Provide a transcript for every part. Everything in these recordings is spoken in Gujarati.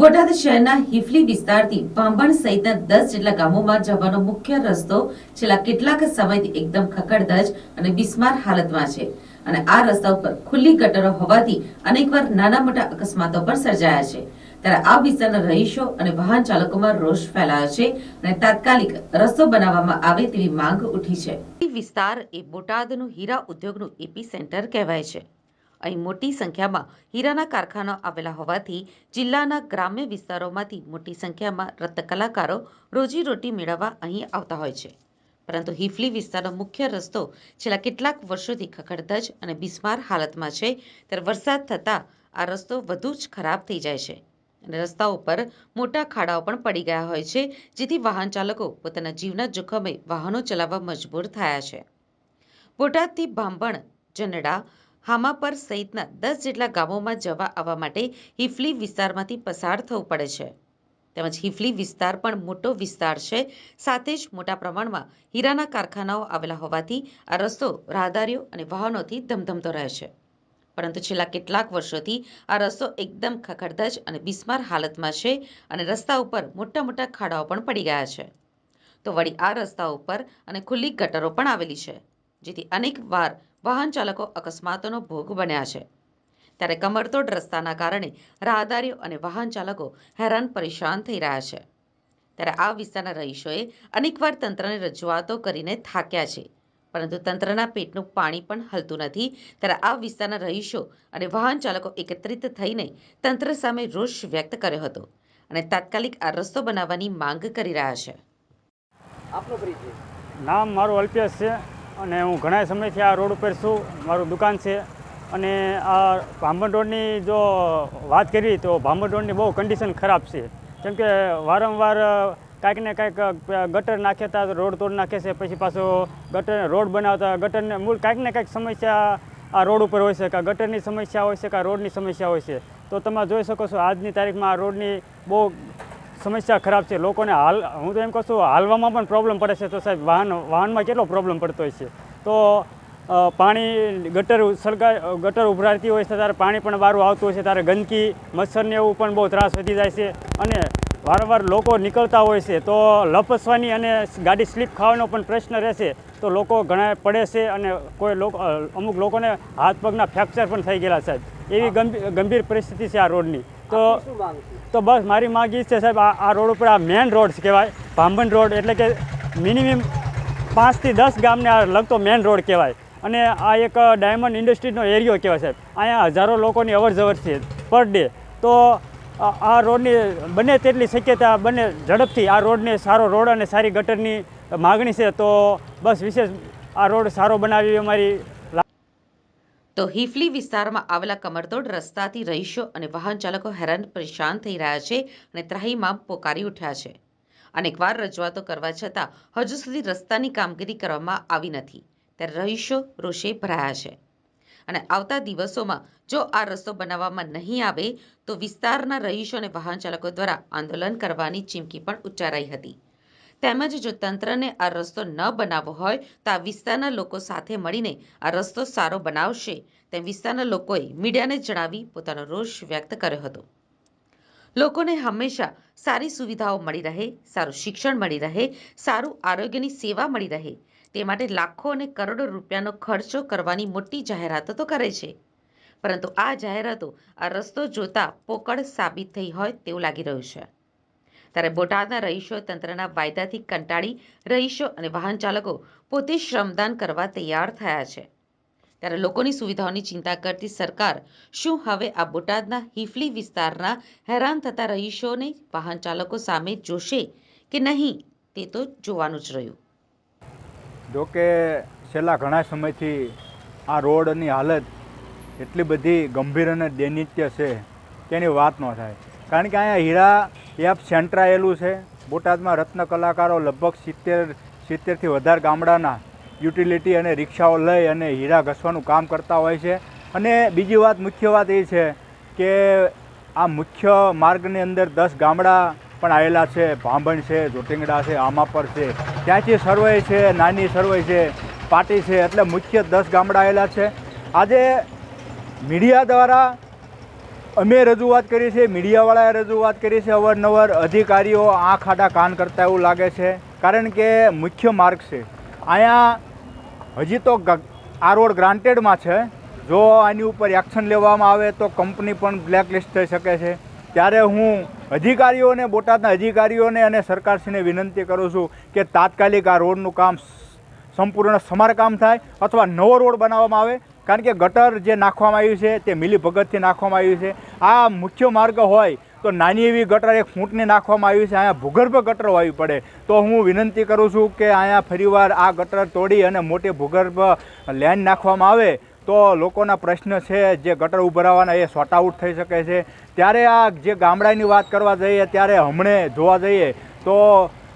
બોટાદ શહેરના હિફલી વિસ્તારથી ભાંભણ સહિતના દસ જેટલા ગામોમાં જવાનો મુખ્ય રસ્તો છેલ્લા કેટલાક સમયથી એકદમ ખખડધજ અને બિસ્માર હાલતમાં છે. અને આ રસ્તા ઉપર ખુલ્લી ગટરો હોવાથી અનેકવાર નાના મોટા અકસ્માતો પણ સર્જાયા છે. ત્યારે આ વિસ્તારના રહીશો અને વાહન ચાલકોમાં રોષ ફેલાયો છે અને તાત્કાલિક રસ્તો બનાવવામાં આવે તેવી માંગ ઉઠી છે. વિસ્તાર એ બોટાદનું હીરા ઉદ્યોગનું એપી સેન્ટર કહેવાય છે. અહીં મોટી સંખ્યામાં હીરાના કારખાના આવેલા હોવાથી જિલ્લાના ગ્રામ્ય વિસ્તારોમાંથી મોટી સંખ્યામાં રત્નકલાકારો રોજીરોટી મેળવવા અહીં આવતા હોય છે. પરંતુ હિફલી વિસ્તારનો મુખ્ય રસ્તો છેલ્લા કેટલાક વર્ષોથી ખખડધજ અને બિસ્માર હાલતમાં છે. ત્યારે વરસાદ થતાં આ રસ્તો વધુ જ ખરાબ થઈ જાય છે અને રસ્તા ઉપર મોટા ખાડાઓ પણ પડી ગયા હોય છે, જેથી વાહન ચાલકો પોતાના જીવના જોખમે વાહનો ચલાવવા મજબૂર થયા છે. બોટાદથી ભાંભણ, જનડા હામાપર સહિતના દસ જેટલા ગામોમાં જવા આવવા માટે હિફલી વિસ્તારમાંથી પસાર થવું પડે છે. તેમજ હિફલી વિસ્તાર પણ મોટો વિસ્તાર છે. સાથે જ મોટા પ્રમાણમાં હીરાના કારખાનાઓ આવેલા હોવાથી આ રસ્તો રાહદારીઓ અને વાહનોથી ધમધમતો રહે છે. પરંતુ છેલ્લા કેટલાક વર્ષોથી આ રસ્તો એકદમ ખખડધજ અને બિસ્માર હાલતમાં છે અને રસ્તા ઉપર મોટા મોટા ખાડાઓ પણ પડી ગયા છે. તો વળી આ રસ્તા ઉપર અને ખુલ્લી ગટરો પણ આવેલી છે, જેથી અનેક વાર વાહન ચાલકો અકસ્માતોનો ભોગ બન્યા છે. ત્યારે કમરતોડ રસ્તાના કારણે રાહદારીઓ અને વાહન ચાલકો હેરાન પરેશાન થઈ રહ્યા છે. ત્યારે આ વિસ્તારના રહીશોએ અનેકવાર તંત્રને રજૂઆતો કરીને થાક્યા છે. પરંતુ તંત્રના પેટનું પાણી પણ હલતું નથી. ત્યારે આ વિસ્તારના રહીશો અને વાહન ચાલકો એકત્રિત થઈને તંત્ર સામે રોષ વ્યક્ત કર્યો હતો અને તાત્કાલિક આ રસ્તો બનાવવાની માંગ કરી રહ્યા છે. આપનો પરિચય. નામ મારું અલ્પેશ છે. અને હું ઘણા સમયથી આ રોડ ઉપર છું, મારું દુકાન છે. અને આ ભાંભણ રોડની જો વાત કરી તો ભાંભણ રોડની બહુ કન્ડિશન ખરાબ છે. કેમ કે વારંવાર કાંઈક ને કાંઈક ગટર નાખેતા રોડ તોડ નાખે છે. પછી પાછો ગટર રોડ બનાવતા, ગટરને મૂળ કાંઈક ને કાંઈક સમસ્યા આ રોડ ઉપર હોય છે. કાં ગટરની સમસ્યા હોય છે, કાં રોડની સમસ્યા હોય છે. તો તમે જોઈ શકો છો, આજની તારીખમાં આ રોડની બહુ સમસ્યા ખરાબ છે, લોકોને હાલ, હું તો એમ કહું છું, હાલવામાં પણ પ્રોબ્લેમ પડે છે. તો સાહેબ, વાહન, વાહનમાં કેટલો પ્રોબ્લેમ પડતો હોય છે? તો પાણી, ગટર સરકાર ગટર ઉભરાતી હોય છે, ત્યારે પાણી પણ બહાર આવતું હોય છે, ત્યારે ગંદકી, મચ્છરને એવું પણ બહુ ત્રાસ વધી જાય છે. અને વારંવાર લોકો નીકળતા હોય છે, તો લપસવાની અને ગાડી સ્લીપ ખાવાનો પણ પ્રશ્ન રહેશે તો લોકો ઘણા પડે છે અને કોઈ લોકો અમુક લોકોને હાથ પગના ફ્રેક્ચર પણ થઈ ગયેલા સાહેબ. એવી ગંભીર પરિસ્થિતિ છે આ રોડની. તો તો બસ મારી માંગ એ છે સાહેબ, આ રોડ ઉપર આ મેન રોડ કહેવાય, ભાંભણ રોડ એટલે કે મિનિમમ પાંચથી દસ ગામને આ લગતો મેન રોડ કહેવાય. અને આ એક ડાયમંડ ઇન્ડસ્ટ્રીનો એરિયો કહેવાય સાહેબ. અહીંયા હજારો લોકોની અવર જવર છે પર ડે તો આ રોડની બને તેટલી શક્યતા, બને ઝડપથી આ રોડને સારો રોડ અને સારી ગટરની માગણી છે, તો બસ વિશેષ આ રોડ સારો બનાવી અમારી તો હિફલી વિસ્તારમાં આવેલા કમરતોડ રસ્તાથી રહીશો અને વાહન ચાલકો હેરાન પરેશાન થઈ રહ્યા છે અને ત્રાહીમામ પોકારી ઉઠ્યા છે. અનેકવાર રજૂઆતો કરવા છતાં હજુ સુધી રસ્તાની કામગીરી કરવામાં આવી નથી. ત્યારે રહીશો રોષે ભરાયા છે. અને આવતા દિવસોમાં જો આ રસ્તો બનાવવામાં નહીં આવે તો વિસ્તારના રહીશો અને વાહન ચાલકો દ્વારા આંદોલન કરવાની ચીમકી પણ ઉચ્ચારાઈ હતી. તેમજ જો તંત્રને આ રસ્તો ન બનાવવો હોય, તો આ વિસ્તારના લોકો સાથે મળીને આ રસ્તો સારો બનાવશે. તેમ વિસ્તારના લોકોએ મીડિયાને જણાવી પોતાનો રોષ વ્યક્ત કર્યો હતો. લોકોને હંમેશા સારી સુવિધાઓ મળી રહે, સારું શિક્ષણ મળી રહે, સારું આરોગ્યની સેવા મળી રહે. તે માટે લાખો અને કરોડો રૂપિયાનો ખર્ચો કરવાની મોટી જાહેરાતો તો કરે છે. પરંતુ આ જાહેરાતો આ રસ્તો જોતા પોકળ સાબિત થઈ હોય તેવું લાગી રહ્યું છે. ત્યારે બોટાદના રહીશો તંત્રના વાયદાથી કંટાળી રહીશો અને વાહન ચાલકો પોતે શ્રમદાન કરવા તૈયાર થયા છે. ત્યારે લોકોની સુવિધાઓની ચિંતા કરતી સરકાર, શું હવે આ બોટાદના હિફલી વિસ્તારના હેરાન થતા રહીશોને વાહન ચાલકો સામે જોશે કે નહીં તે તો જોવાનું જ રહ્યું. જોકે છેલ્લા ઘણા સમયથી આ રોડની હાલત એટલી બધી ગંભીર અને દૈનિત્ય છે, તેની વાત ન થાય. કારણ કે અહીંયા હીરા એપ સેન્ટર છે. બોટાદમાં રત્ન કલાકારો લગભગ સિત્તેર, સિત્તેરથી વધારે ગામડાના યુટિલિટી અને રિક્ષાઓ લઈ અને હીરા ઘસવાનું કામ કરતા હોય છે. અને બીજી વાત, મુખ્ય વાત એ છે કે આ મુખ્ય માર્ગની અંદર દસ ગામડા પણ આવેલા છે. ભાંભણ છે જોટિંગડા છે, આમાપર છે. ત્યાંથી સરવઈ છે, નાની સરવઈ છે, પાટી છે. એટલે મુખ્ય દસ ગામડા આવેલા છે. આજે મીડિયા દ્વારા અમે રજૂઆત કરી છે, મીડિયાવાળાએ રજૂઆત કરી છે, અવારનવાર અધિકારીઓ આંખ આડા કાન કરતા એવું લાગે છે. કારણ કે મુખ્ય માર્ગ છે. અહીંયા હજી તો આ રોડ ગ્રાન્ટેડમાં છે. જો આની ઉપર એક્શન લેવામાં આવે તો કંપની પણ બ્લેકલિસ્ટ થઈ શકે છે. ત્યારે હું અધિકારીઓને, બોટાદના અધિકારીઓને અને સરકારશ્રીને વિનંતી કરું છું કે તાત્કાલિક આ રોડનું કામ સંપૂર્ણ સમારકામ થાય અથવા નવો રોડ બનાવવામાં આવે કારણ કે ગટર જે નાખવામાં આવ્યું છે, તે મિલીભગતથી નાખવામાં આવ્યું છે. આ મુખ્ય માર્ગ હોય તો નાની એવી ગટર, એક ફૂંટને નાખવામાં આવ્યું છે. અહીંયા ભૂગર્ભ ગટર હોવી પડે. તો હું વિનંતી કરું છું કે અહીંયા ફરીવાર આ ગટર તોડી અને મોટી ભૂગર્ભ લેન નાખવામાં આવે. તો લોકોના પ્રશ્ન છે, જે ગટર ઉભરાવાના એ શોર્ટ આઉટ થઈ શકે છે. ત્યારે આ જે ગામડાની વાત કરવા જઈએ, ત્યારે હમણે જોવા જઈએ તો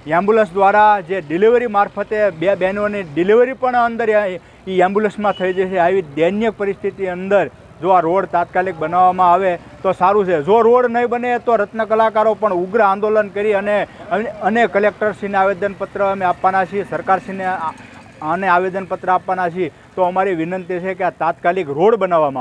એમ્બ્યુલન્સ દ્વારા જે ડિલિવરી મારફતે બે બહેનોની ડિલિવરી પણ અંદર એ એમ્બ્યુલન્સમાં થઈ જશે. આવી દૈન્ય પરિસ્થિતિ અંદર જો આ રોડ તાત્કાલિક બનાવવામાં આવે તો સારું છે. જો રોડ નહીં બને તો રત્ન કલાકારો પણ ઉગ્ર આંદોલન કરી અને અને કલેક્ટરશ્રીને આવેદનપત્ર અમે આપવાના છીએ, સરકારશ્રીને આને આવેદનપત્ર આપવાના છીએ. તો અમારી વિનંતી છે કે આ તાત્કાલિક રોડ બનાવવામાં